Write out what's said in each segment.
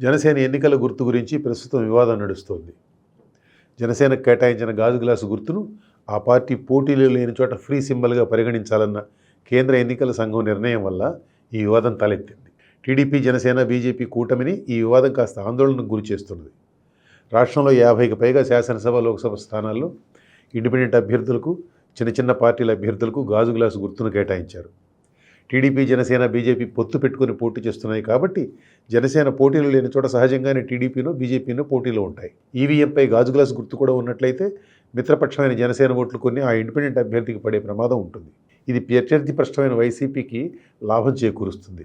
జనసేన ఎన్నికల గుర్తు గురించి ప్రస్తుతం వివాదం నడుస్తోంది. జనసేనకు కేటాయించిన గాజు గ్లాసు గుర్తును ఆ పార్టీ పోటీలో లేని చోట ఫ్రీ సింబల్గా పరిగణించాలన్న కేంద్ర ఎన్నికల సంఘం నిర్ణయం వల్ల ఈ వివాదం తలెత్తింది. టీడీపీ జనసేన బీజేపీ కూటమిని ఈ వివాదం కాస్త ఆందోళనకు గురి చేస్తున్నది. రాష్ట్రంలో యాభైకి పైగా శాసనసభ లోక్సభ స్థానాల్లో ఇండిపెండెంట్ అభ్యర్థులకు చిన్న చిన్న పార్టీల అభ్యర్థులకు గాజు గ్లాసు గుర్తును కేటాయించారు. టీడీపీ జనసేన బీజేపీ పొత్తు పెట్టుకుని పోటీ చేస్తున్నాయి కాబట్టి జనసేన పోటీలు లేని చోట సహజంగానే టీడీపీలో బీజేపీలో పోటీలు ఉంటాయి. ఈవీఎంపై గాజు గ్లాసు గుర్తు కూడా ఉన్నట్లయితే మిత్రపక్షమైన జనసేన ఓట్లు కొన్ని ఆ ఇండిపెండెంట్ అభ్యర్థికి పడే ప్రమాదం ఉంటుంది. ఇది ప్రత్యర్థిపక్షమైన వైసీపీకి లాభం చేకూరుస్తుంది.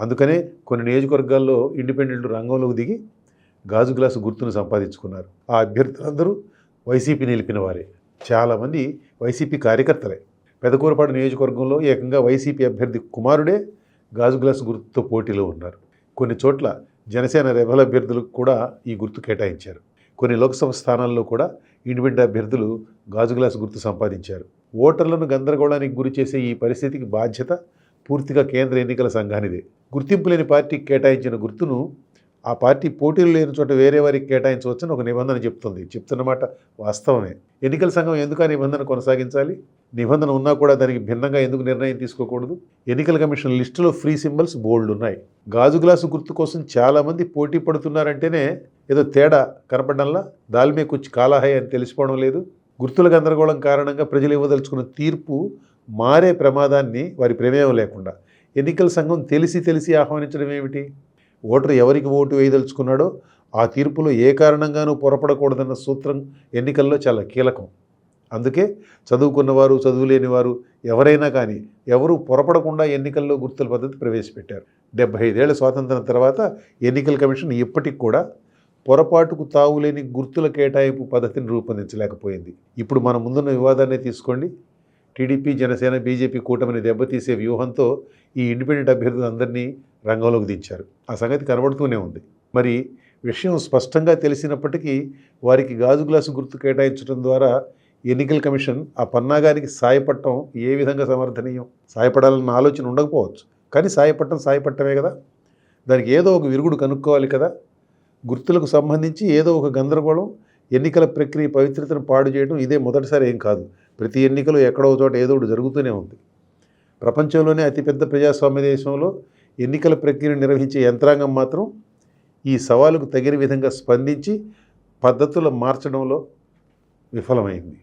అందుకనే కొన్ని నియోజకవర్గాల్లో ఇండిపెండెంట్లు రంగంలోకి దిగి గాజు గ్లాసు గుర్తును సంపాదించుకున్నారు. ఆ అభ్యర్థులందరూ వైసీపీ నిలిపిన వారే. చాలామంది వైసీపీ కార్యకర్తలే. పెదకూరపాడు నియోజకవర్గంలో ఏకంగా వైసీపీ అభ్యర్థి కుమారుడే గాజు గ్లాసు గుర్తుతో పోటీలో ఉన్నారు. కొన్ని చోట్ల జనసేన రెబల్ అభ్యర్థులకు కూడా ఈ గుర్తు కేటాయించారు. కొన్ని లోక్సభ స్థానాల్లో కూడా ఇండిపెండెంట్ అభ్యర్థులు గాజు గ్లాసు గుర్తు సంపాదించారు. ఓటర్లను గందరగోళానికి గురి చేసే ఈ పరిస్థితికి బాధ్యత పూర్తిగా కేంద్ర ఎన్నికల సంఘానిదే. గుర్తింపు లేని పార్టీకి కేటాయించిన గుర్తును ఆ పార్టీ పోటీలు లేని చోట వేరే వారికి కేటాయించవచ్చని ఒక నిబంధన చెప్తుంది. చెప్తున్నమాట వాస్తవమే. ఎన్నికల సంఘం ఎందుకు ఆ నిబంధన కొనసాగించాలి? నిబంధన ఉన్నా కూడా దానికి భిన్నంగా ఎందుకు నిర్ణయం తీసుకోకూడదు? ఎన్నికల కమిషన్ లిస్టులో ఫ్రీ సింబల్స్ బోల్డ్ ఉన్నాయి గాజు గ్లాసు గుర్తు కోసం చాలామంది పోటీ పడుతున్నారంటేనే ఏదో తేడా కనపడంలా దాల్మే కుచ్చి కాలాహాయ్ అని తెలిసిపోవడం లేదు. గుర్తుల గందరగోళం కారణంగా ప్రజలు ఇవ్వదలుచుకున్న తీర్పు మారే ప్రమాదాన్ని వారి ప్రమేయం లేకుండా. ఎన్నికల సంఘం తెలిసి తెలిసి ఆహ్వానించడం ఏమిటి? ఓటరు ఎవరికి ఓటు వేయదలుచుకున్నాడో ఆ తీర్పులో ఏ కారణంగానూ పొరపడకూడదన్న సూత్రం ఎన్నికల్లో చాలా కీలకం. అందుకే చదువుకున్నవారు చదువులేని వారు ఎవరైనా కానీ ఎవరు పొరపడకుండా ఎన్నికల్లో గుర్తుల పద్ధతి ప్రవేశపెట్టారు. డెబ్బై ఐదేళ్ళ స్వాతంత్రం తర్వాత ఎన్నికల కమిషన్ ఇప్పటికి కూడా పొరపాటుకు తావులేని గుర్తుల కేటాయింపు పద్ధతిని రూపొందించలేకపోయింది. ఇప్పుడు మన ముందున్న వివాదాన్ని తీసుకోండి. టీడీపీ జనసేన బీజేపీ కూటమిని దెబ్బతీసే వ్యూహంతో ఈ ఇండిపెండెంట్ అభ్యర్థులందరినీ రంగంలోకి దించారు. ఆ సంగతి కనబడుతూనే ఉంది. మరి విషయం స్పష్టంగా తెలిసినప్పటికీ వారికి గాజు గ్లాసు గుర్తు కేటాయించడం ద్వారా ఎన్నికల కమిషన్ ఆ పన్నాగానికి సాయపడటం ఏ విధంగా సమర్థనీయం? సాయపడాలన్న ఆలోచన ఉండకపోవచ్చు. కానీ సాయపడటం సాయపడటమే కదా. దానికి ఏదో ఒక విరుగుడు కనుక్కోవాలి కదా. గుర్తులకు సంబంధించి ఏదో ఒక గందరగోళం ఎన్నికల ప్రక్రియ పవిత్రతను పాడు చేయడం ఇదే మొదటిసారి ఏం కాదు. ప్రతి ఎన్నికలు ఎక్కడో చోట ఏదో ఒకటి జరుగుతూనే ఉంది. ప్రపంచంలోనే అతిపెద్ద ప్రజాస్వామ్య దేశంలో ఎన్నికల ప్రక్రియను నిర్వహించే యంత్రాంగం మాత్రం ఈ సవాలుకు తగిన విధంగా స్పందించి పద్ధతులు మార్చడంలో విఫలమైంది.